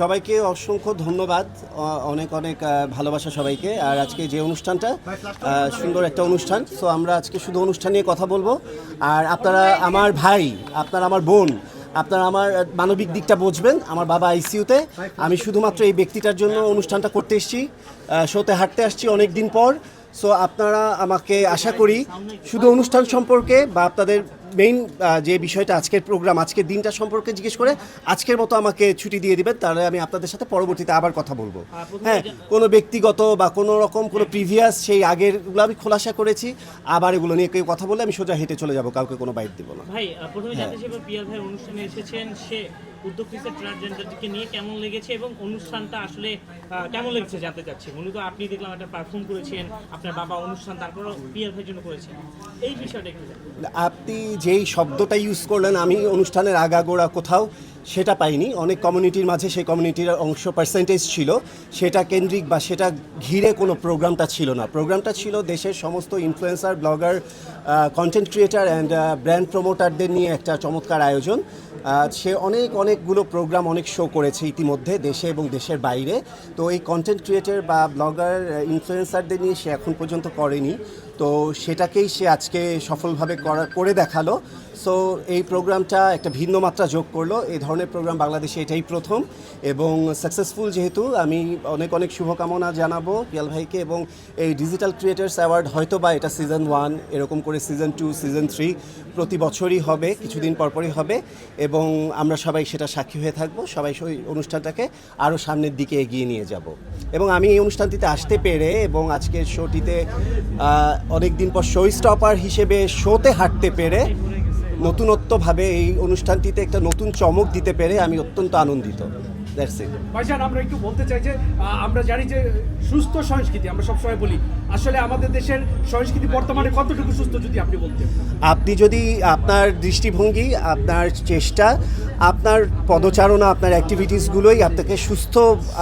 সবাইকে অসংখ্য ধন্যবাদ অনেক অনেক ভালোবাসা সবাইকে। আর আজকে যে অনুষ্ঠানটা সুন্দর একটা অনুষ্ঠান, সো আমরা আজকে শুধু অনুষ্ঠান নিয়ে কথা বলব। আর আপনারা আমার ভাই, আপনারা আমার বোন, আপনারা আমার মানবিক দিকটা বুঝবেন, আমার বাবা আইসিইউতে। আমি শুধুমাত্র এই ব্যক্তিটার জন্য অনুষ্ঠানটা করতে এসেছি শোতে হাঁটতে আসছি অনেক দিন পর। সো আপনারা আমাকে আশা করি শুধু অনুষ্ঠান সম্পর্কে বা আপনাদের মেইন যে বিষয়টা আজকের প্রোগ্রাম আজকের দিনটা সম্পর্কে জিজ্ঞেস করে আজকের মতো আমাকে ছুটি দিয়ে দিবেন তাহলে আমি আপনাদের সাথে পরবর্তীতে আবার কথা বলব। হ্যাঁ কোনো ব্যক্তিগত বা কোনো রকম কোনো প্রিভিয়াস সেই আগেরগুলো আমি খোলাসা করেছি আবার এগুলো নিয়ে কেউ কথা বলে আমি সোজা হেঁটে চলে যাব কাউকে কোনো বাইট দিব না। ভাই প্রথমে জানতে চাইব পিয়াল ভাই অনুষ্ঠানে এসেছেন সে ট্রান্সজেন্ডারকে নিয়ে কেমন লেগেছে এবং অনুষ্ঠানটা আসলে কেমন লেগেছে জানতে চাচ্ছি। আপনি দেখলাম একটা পারফর্ম করেছেন, আপনার বাবা অনুষ্ঠান তারপর জন্য করেছেন। এই বিষয়টা একটু আপনি যেই শব্দটা ইউজ করলেন, আমি অনুষ্ঠানের আগাগোড়া কোথাও সেটা পাইনি। অনেক কমিউনিটির মাঝে সেই কমিউনিটির অংশ পার্সেন্টেজ ছিল। সেটা কেন্দ্রিক বা সেটা ঘিরে কোনো প্রোগ্রামটা ছিল না। প্রোগ্রামটা ছিল দেশের সমস্ত influencer blogger content creator and brand প্রমোটারদের নিয়ে একটা চমৎকার আয়োজন। সে অনেক, অনেকগুলো প্রোগ্রাম অনেক শো করেছে ইতিমধ্যে দেশে এবং দেশের বাইরে। তো এই কন্টেন্ট ক্রিয়েটার বা ব্লগার ইনফ্লুয়েন্সারদের নিয়ে সে এখন পর্যন্ত করেনি। তো সেটাকেই সে আজকে সফলভাবে করা করে দেখাল। সো এই প্রোগ্রামটা একটা ভিন্ন মাত্রা যোগ করল। এই ধরনের প্রোগ্রাম বাংলাদেশে এটাই প্রথম এবং সাকসেসফুল যেহেতু, আমি অনেক অনেক শুভকামনা জানাব পিয়াল ভাইকে এবং এই ডিজিটাল ক্রিয়েটার্স অ্যাওয়ার্ড হয়তো বা এটা সিজন ওয়ান এরকম করে সিজন টু সিজন থ্রি প্রতি বছরই হবে, কিছুদিন পরপরই হবে এবং আমরা সবাই সেটা সাক্ষী হয়ে থাকব। সবাই সেই অনুষ্ঠানটাকে আরও সামনের দিকে এগিয়ে নিয়ে যাব। এবং আমি এই অনুষ্ঠানটিতে আসতে পেরে এবং আজকের শোটিতে অনেক দিন পর শো স্টপার হিসেবে শোতে হাঁটতে পেরে নতুনত্বভাবে এই অনুষ্ঠানটিতে একটা নতুন চমক দিতে পেরে আমি অত্যন্ত আনন্দিত। দ্যাটস ইট ভাইজান আমরা একটু বলতে চাই যে আমরা জানি যে সুস্থ সংস্কৃতি আমরা সবসময় বলি আসলে আমাদের দেশের সংস্কৃতি বর্তমানে কতটুকু সুস্থ যদি আপনি বলতেন? আপনি যদি আপনার দৃষ্টিভঙ্গি আপনার চেষ্টা আপনার পদচারণা, আপনার অ্যাক্টিভিটিসগুলোই আপনাকে সুস্থ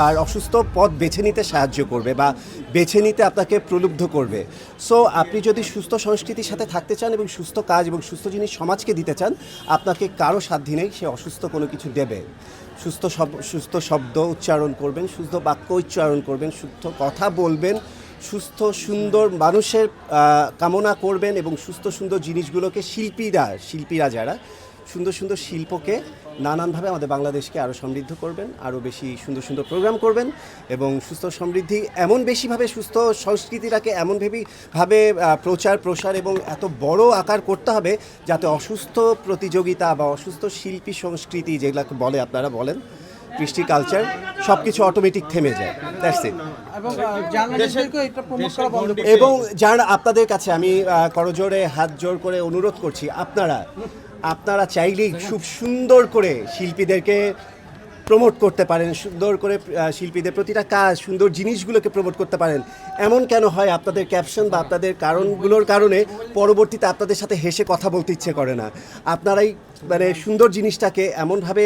আর অসুস্থ পথ বেছে নিতে সাহায্য করবে বা বেছে নিতে আপনাকে প্রলুব্ধ করবে। সো আপনি যদি সুস্থ সংস্কৃতির সাথে থাকতে চান এবং সুস্থ কাজ এবং সুস্থ জিনিস সমাজকে দিতে চান, আপনাকে কারও সাধ্যি নেই সে অসুস্থ কোনো কিছু দেবে। সুস্থ সুস্থ শব্দ উচ্চারণ করবেন, সুস্থ বাক্য উচ্চারণ করবেন, সুস্থ কথা বলবেন, সুস্থ সুন্দর মানুষের কামনা করবেন এবং সুস্থ সুন্দর জিনিসগুলোকে শিল্পীরা শিল্পীরা যারা সুন্দর সুন্দর শিল্পকে নানানভাবে আমাদের বাংলাদেশকে আরও সমৃদ্ধ করবেন আরও বেশি সুন্দর সুন্দর প্রোগ্রাম করবেন এবং সুস্থ সমৃদ্ধি এমন বেশিভাবে সুস্থ সংস্কৃতিটাকে এমনভাবেই ভাবে প্রচার প্রসার এবং এত বড় আকার করতে হবে যাতে অসুস্থ প্রতিযোগিতা বা অসুস্থ শিল্পী সংস্কৃতি যেগুলোকে বলে আপনারা বলেন কৃষ্টি কালচার সব কিছু অটোমেটিক থেমে যায়। দ্যাটস ইট এবং যারা আপনাদের কাছে আমি করজোরে হাত জোর করে অনুরোধ করছি আপনারা আপনারা চাইলেই খুব সুন্দর করে শিল্পীদেরকে প্রমোট করতে পারেন, সুন্দর করে শিল্পীদের প্রতিটা কাজ, সুন্দর জিনিসগুলোকে প্রমোট করতে পারেন। এমন কেন হয় আপনাদের ক্যাপশন বা আপনাদের কারণগুলোর কারণে পরবর্তীতে আপনাদের সাথে হেসে কথা বলতে ইচ্ছে করে না? আপনারাই মানে সুন্দর জিনিসটাকে এমনভাবে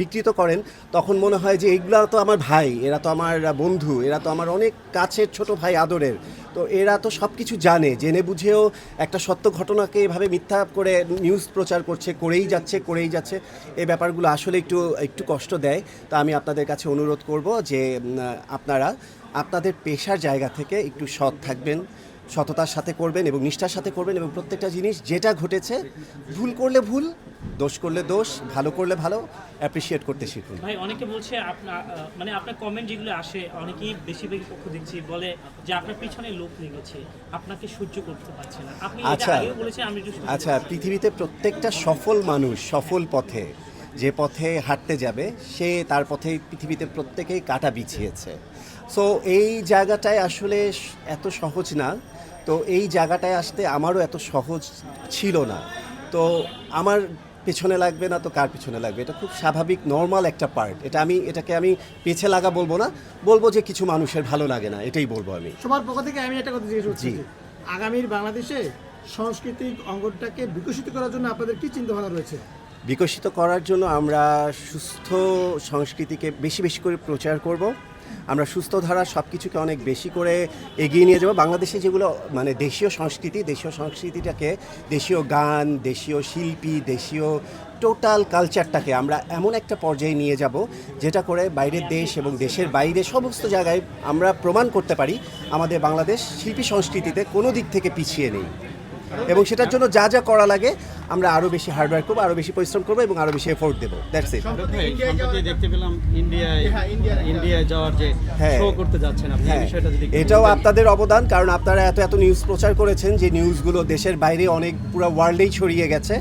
বিকৃত করেন, তখন মনে হয় যে এইগুলা তো আমার ভাই, এরা তো আমার বন্ধু, এরা তো আমার অনেক কাছের ছোট ভাই আদরের। তো এরা তো সব কিছু জানে, জেনে বুঝেও একটা সত্য ঘটনাকে এভাবে মিথ্যা করে নিউজ প্রচার করছে, করেই যাচ্ছে করেই যাচ্ছে এই ব্যাপারগুলো আসলে একটু একটু কষ্ট দেয়। তা আমি আপনাদের কাছে অনুরোধ করব যে আপনারা আপনাদের পেশার জায়গা থেকে একটু সৎ থাকবেন, সততার সাথে করবেন এবং নিষ্ঠার সাথে করবেন এবং প্রত্যেকটা জিনিস যেটা ঘটেছে, ভুল করলে ভুল দোষ করলে দোষ ভালো করলে ভালো অ্যাপ্রিসিয়েট করতে শিখুন। ভাই অনেকে বলছে আপনার মানে আপনার কমেন্ট যেগুলো আসে অনেকেই বেশিরভাগই পক্ষ দেখছি বলে যে আপনার পিছনে লোক লেগেছে আপনাকে সহ্য করতে পারছে না। আপনি আচ্ছা। বলেছেন আমি আচ্ছা পৃথিবীতে প্রত্যেকটা সফল মানুষ সফল পথে যে পথে হাঁটতে যাবে সে তার পথে পৃথিবীতে প্রত্যেকেই কাটা বিছিয়েছে। সো এই জায়গাটায় আসলে এত সহজ না। তো এই জায়গাটায় আসতে আমারও এত সহজ ছিল না। তো আমার পেছনে লাগবে না তো কার পিছনে লাগবে? এটা খুব স্বাভাবিক নর্মাল একটা পার্ট এটা আমি এটাকে আমি পেছে লাগা বলব না। বলব যে কিছু মানুষের ভালো লাগে না এটাই বলব আমি। সবার পক্ষ থেকে আমি একটা কথা জিজ্ঞেস করছি আগামীর বাংলাদেশে সাংস্কৃতিক অঙ্গনটাকে বিকশিত করার জন্য আপনাদের কি চিন্তা ভাবনা রয়েছে? বিকশিত করার জন্য আমরা সুস্থ সংস্কৃতিকে বেশি বেশি করে প্রচার করব। আমরা সুস্থ ধারা সব কিছুকে অনেক বেশি করে এগিয়ে নিয়ে যাব। বাংলাদেশে যেগুলো মানে দেশীয় সংস্কৃতি, দেশীয় সংস্কৃতিটাকে দেশীয় গান, দেশীয় শিল্পী, দেশীয় টোটাল কালচারটাকে আমরা এমন একটা পর্যায়ে নিয়ে যাব, যেটা করে বাইরের দেশ এবং দেশের বাইরে সমস্ত জায়গায় আমরা প্রমাণ করতে পারি আমাদের বাংলাদেশ শিল্পী সংস্কৃতিতে কোনো দিক থেকে পিছিয়ে নেই। এবং সেটার জন্য যা যা করা লাগে আমরা আরও বেশি হার্ডওয়ার্ক করব আরও বেশি পরিশ্রম করব এবং আরও বেশি এফোর্ট দেবো। দ্যাটস ইট দেখতে পেলাম ইন্ডিয়ায় ইন্ডিয়ায় যাওয়ার যে হ্যাঁ। শো করতে যাচ্ছেন আপনি হ্যাঁ। বিষয়টা যদি এটাও আপনাদের অবদান কারণ আপনারা এত এত নিউজ প্রচার করেছেন যে নিউজগুলো দেশের বাইরে অনেক পুরো ওয়ার্ল্ডেই ছড়িয়ে গেছে।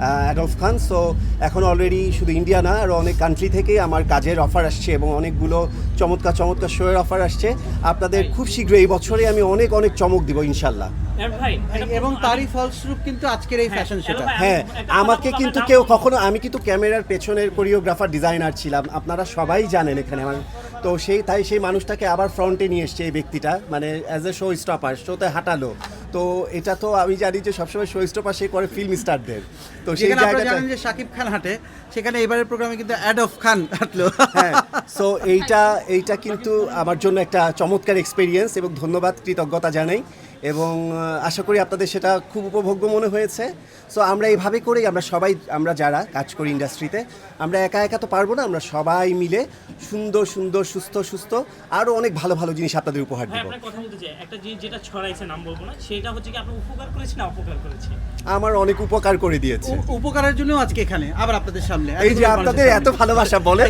অ্যাডলফ খান সো এখন অলরেডি শুধু ইন্ডিয়া না আরও অনেক কান্ট্রি থেকে আমার কাজের অফার আসছে এবং অনেকগুলো চমৎকার চমৎকার শোয়ের অফার আসছে। আপনাদের খুব শীঘ্রই এই বছরে আমি অনেক অনেক চমক দিব ইনশাল্লাহ এবং তারই ফলস্বরূপ কিন্তু আজকের এই ফ্যাশন হ্যাঁ, হ্যাঁ আমাকে কিন্তু কেউ কখনো আমি কিন্তু ক্যামেরার পেছনের কোরিওগ্রাফার ডিজাইনার ছিলাম। আপনারা সবাই জানেন এখানে আমার তো সেই তাই সেই মানুষটাকে আবার ফ্রন্টে নিয়ে এসছে এই ব্যক্তিটা। মানে অ্যাজ এ শো স্টপার শোতে হাঁটালো। তো এটা তো আমি জানি যে সবসময় শো স্টপার সে করে ফিল্ম স্টারদের তো সেই জায়গাটা যে শাকিব খান হাঁটে সেখানে এবারের প্রোগ্রামে কিন্তু অ্যাড অফ খান হাঁটলো। হ্যাঁ সো এইটা এইটা কিন্তু আমার জন্য একটা চমৎকার এক্সপিরিয়েন্স এবং ধন্যবাদ কৃতজ্ঞতা জানাই। এবং আশা করি আপনাদের সেটা খুব উপভোগ্য মনে হয়েছে। সো আমরা এইভাবে করেই আমরা সবাই আমরা যারা কাজ করি ইন্ডাস্ট্রিতে আমরা একা একা তো পারব না আমরা সবাই মিলে সুন্দর সুন্দর সুস্থ সুস্থ আরও অনেক ভালো ভালো জিনিস আপনাদের উপহার দেবো। কথা বলতে চাই একটা জিনিস যেটা ছড়াইছে নাম বলব না সেটা হচ্ছে কি আপনি উপকার করেছেন না অপকার করেছেন আমার অনেক উপকার করে দিয়েছে। উপকারের জন্য আজকে এখানে আবার আপনাদের সামনে। এই যে আপনাদের এত ভালোবাসা বলে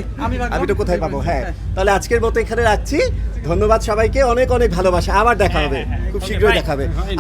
আমি তো কোথায় পাবো? হ্যাঁ। তাহলে আজকের মতো এখানে রাখছি। ধন্যবাদ সবাইকে অনেক অনেক ভালোবাসা। আবার দেখা হবে। হ্যাঁ, হ্যাঁ, খুব শীঘ্রই দেখাবে দেখা হবে।